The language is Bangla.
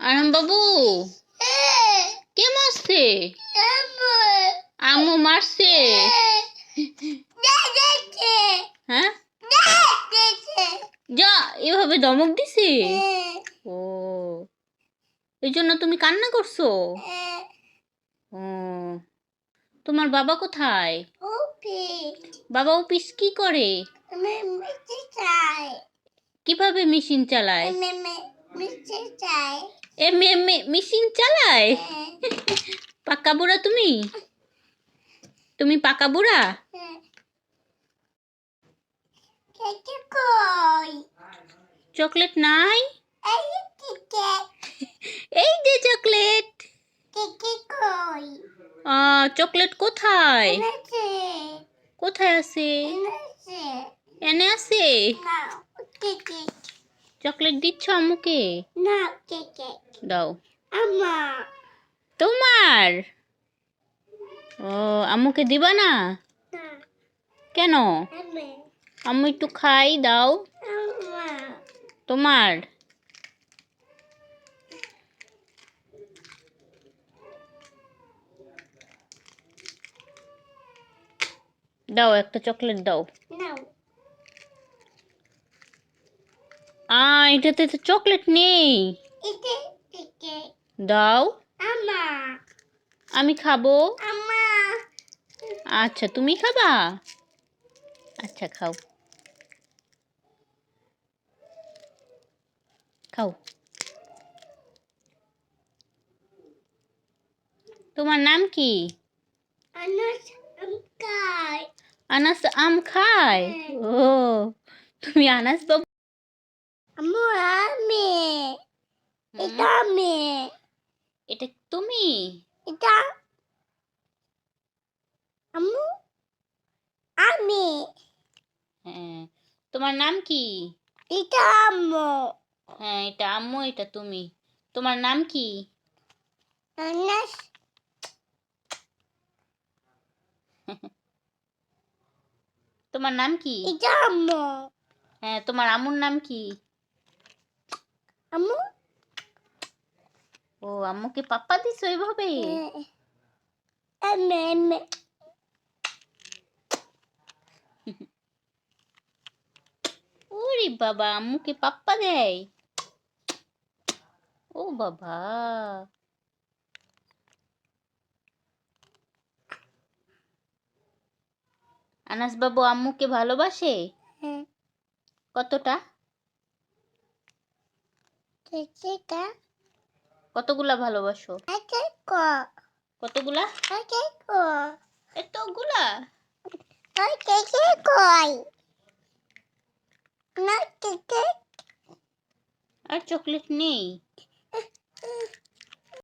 আরাম বাবু, কে মারছে? আম্মু মারছে। হ্যাঁ? যা, এভাবে দমক দিছে? ও, এই জন্য তুমি কান্না করছ? ও, তোমার বাবা কোথায়? বাবা অফিস কি করে? কীভাবে মেশিন চালায়। এ মেশিন চালায় পাকা বুড়া তুমি? তুমি পাকা বুড়া? চকলেট নাই? এই যে চকলেট। চকলেট কোথায়? কোথায় আছে? এনে আছে? চকলেট দিচ্ছ আম্মুকে? দাও। তোমার? ও আম্মুকে দিবা না? কেন? আম্মু। একটু খাই দাও। তোমার? দাও একটা চকলেট দাও। আ এটাতে তো চকলেট নেই। দাও। আমি। খাব। আচ্ছা তুমি খাবা? আচ্ছা খাও। খাও। তোমার নাম কি? আনাস আম খায়। ও তুমি আনাস বাবু হুম, এটা তুমি হ্যাঁ তোমার নাম কি হ্যাঁ এটা আম্মু এটা তুমি তোমার নাম কি তোমার নাম কি হ্যাঁ তোমার আম্মুর নাম কি ও আম্মুকে পাপ্পা দিছো এইভাবে ওরে বাবা আম্মুকে পাপ্পা দেয়? ও বাবা। আনাস বাবু আম্মুকে ভালোবাসে? কতটা? কতগুলা ভালোবাসো? কতগুলা? এতগুলা? আর চকলেট নেই।